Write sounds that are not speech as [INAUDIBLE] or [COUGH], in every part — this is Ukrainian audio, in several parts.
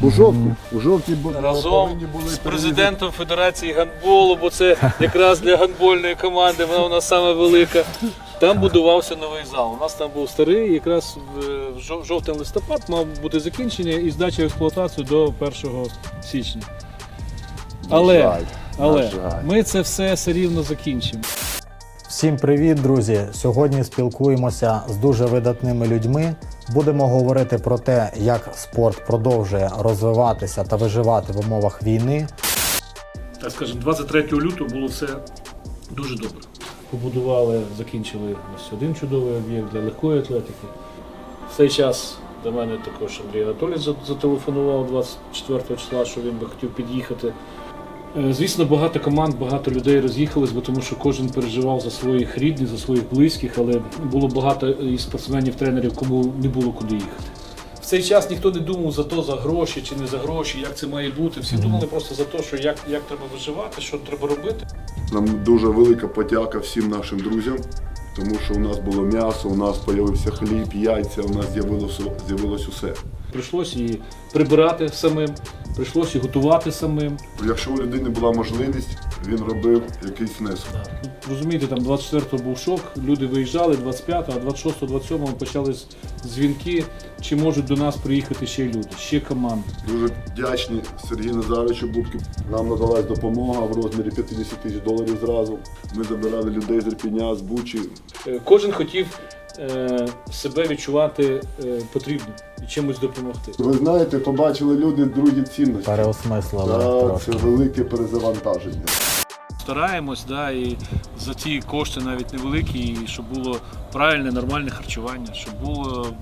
У жовтні. У жовтні бу- разом повинні були з президентом Федерації гандболу, бо це якраз для гандбольної команди, вона у нас саме велика. Там будувався новий зал. У нас там був старий, якраз в в жов- жовтий листопад мав бути закінчення і здача в експлуатацію до 1 січня. Але, жаль, але жаль. ми це все все рівно закінчимо. Всім привіт, друзі! Сьогодні спілкуємося з дуже видатними людьми. Будемо говорити про те, як спорт продовжує розвиватися та виживати в умовах війни. так скажемо, 23 лютого було все дуже добре. Побудували, закінчили ось один чудовий об'єкт для легкої атлетики. В цей час до мене також Андрій Анатолійович за- зателефонував 24 числа, що він би хотів під'їхати. Е, Звісно, багато команд, багато людей роз'їхались, бо тому що кожен переживав за своїх рідних, за своїх близьких, але було багато і спортсменів, тренерів, кому не було куди їхати. В цей час ніхто не думав за то, за гроші чи не за гроші, як це має бути. Всі думали просто за те, що як, як треба виживати, що треба робити. Нам дуже велика подяка всім нашим друзям, тому що у нас було м'ясо, у нас з'явився хліб, яйця, у нас з'явилося з'явилось усе. Прийшлося і прибирати самим, прийшлося готувати самим. Якщо у людини була можливість, він робив якийсь внесок. Ну, Розумієте, там 24-го був шок, люди виїжджали, 25-го, а 26-го, 27-го почались дзвінки, чи можуть до нас приїхати ще люди, ще команди. Дуже вдячні Сергію Назаровичу Бубки. Нам надалась допомога в розмірі 50 тисяч доларів зразу. Ми забирали людей з Ірпіня, з Бучі. Е, Кожен хотів себе відчувати е, потрібним і чимось допомогти. Ви знаєте, побачили люди другі цінності. Переосмислили Да, це велике перезавантаження. Стараємось, да, і за ті кошти навіть невеликі, і щоб було правильне, нормальне харчування, щоб було е,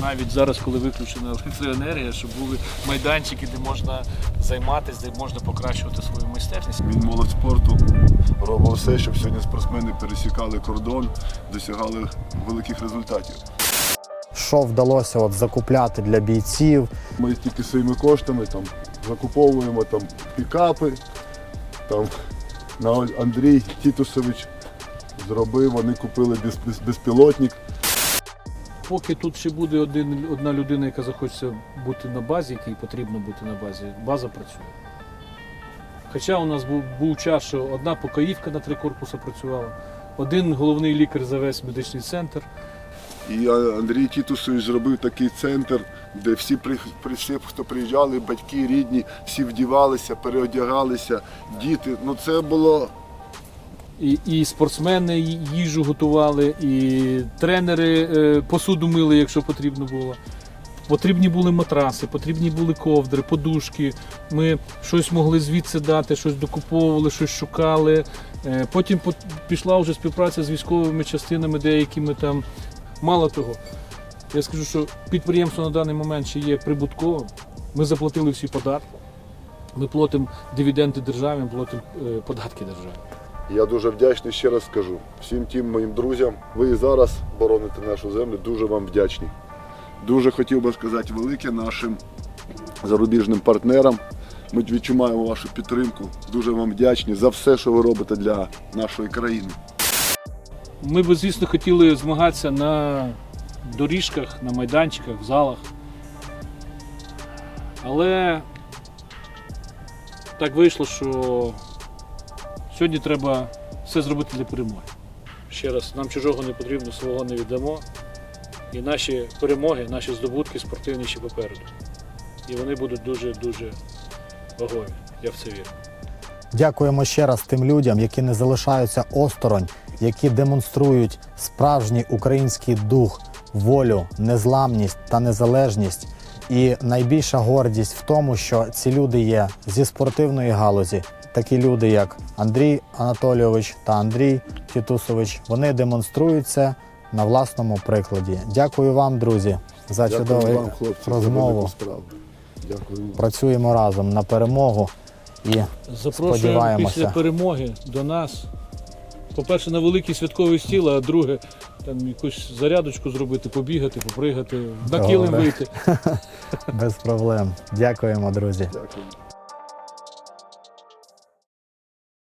навіть зараз, коли виключена [LAUGHS] електроенергія, щоб були майданчики, де можна займатися, де можна покращувати свою майстерність. Він молодь спорту робив все, щоб сьогодні спортсмени пересікали кордон, досягали великих результатів. Що вдалося от закупляти для бійців? Ми тільки своїми коштами там закуповуємо там пікапи. Там на Андрій Тітусович зробив, вони купили без, без- безпілотник. Поки тут ще буде один, одна людина, яка захоче бути на базі, якій потрібно бути на базі, база працює. Хоча у нас був, був час, що одна покоївка на три корпуси працювала, один головний лікар за весь медичний центр. І Андрій Тітусович зробив такий центр, де всі, всі, хто приїжджали, батьки, рідні, всі вдівалися, переодягалися, діти. Ну це було І, і спортсмени їжу готували, і тренери е, посуду мили, якщо потрібно було. Потрібні були матраси, потрібні були ковдри, подушки. Ми щось могли звідси дати, щось докуповували, щось шукали. Е, Потім пішла вже співпраця з військовими частинами, деякими там. Мало того, я скажу, що підприємство на даний момент ще є прибутковим. Ми заплатили всі податки. Ми платимо дивіденди державі, ми платимо е, податки державі. Я дуже вдячний, ще раз скажу всім тим моїм друзям. Ви і зараз бороните нашу землю. Дуже вам вдячні. Дуже хотів би сказати велике нашим зарубіжним партнерам. Ми відчуваємо вашу підтримку. Дуже вам вдячні за все, що ви робите для нашої країни. Ми б, звісно, хотіли змагатися на доріжках, на майданчиках, в залах. Але так вийшло, що сьогодні треба все зробити для перемоги. Ще раз, нам чужого не потрібно, свого не віддамо. І наші перемоги, наші здобутки спортивні ще попереду. І вони будуть дуже-дуже вагові. Я в це вірю. Дякуємо ще раз тим людям, які не залишаються осторонь, які демонструють справжній український дух, волю, незламність та незалежність. І найбільша гордість в тому, що ці люди є зі спортивної галузі. Такі люди, як Андрій Анатолійович та Андрій Тітусович, вони демонструють це на власному прикладі. Дякую вам, друзі, за чудову вам, хлопці, за розмову. справу. Дякую. Працюємо разом на перемогу і Запрошуємо Сподіваємося. після перемоги до нас. По-перше, на великий святковий стіл, а друге, там якусь зарядочку зробити, побігати, попригати, на килим вийти. [LAUGHS] без проблем. Дякуємо, друзі. Дякую.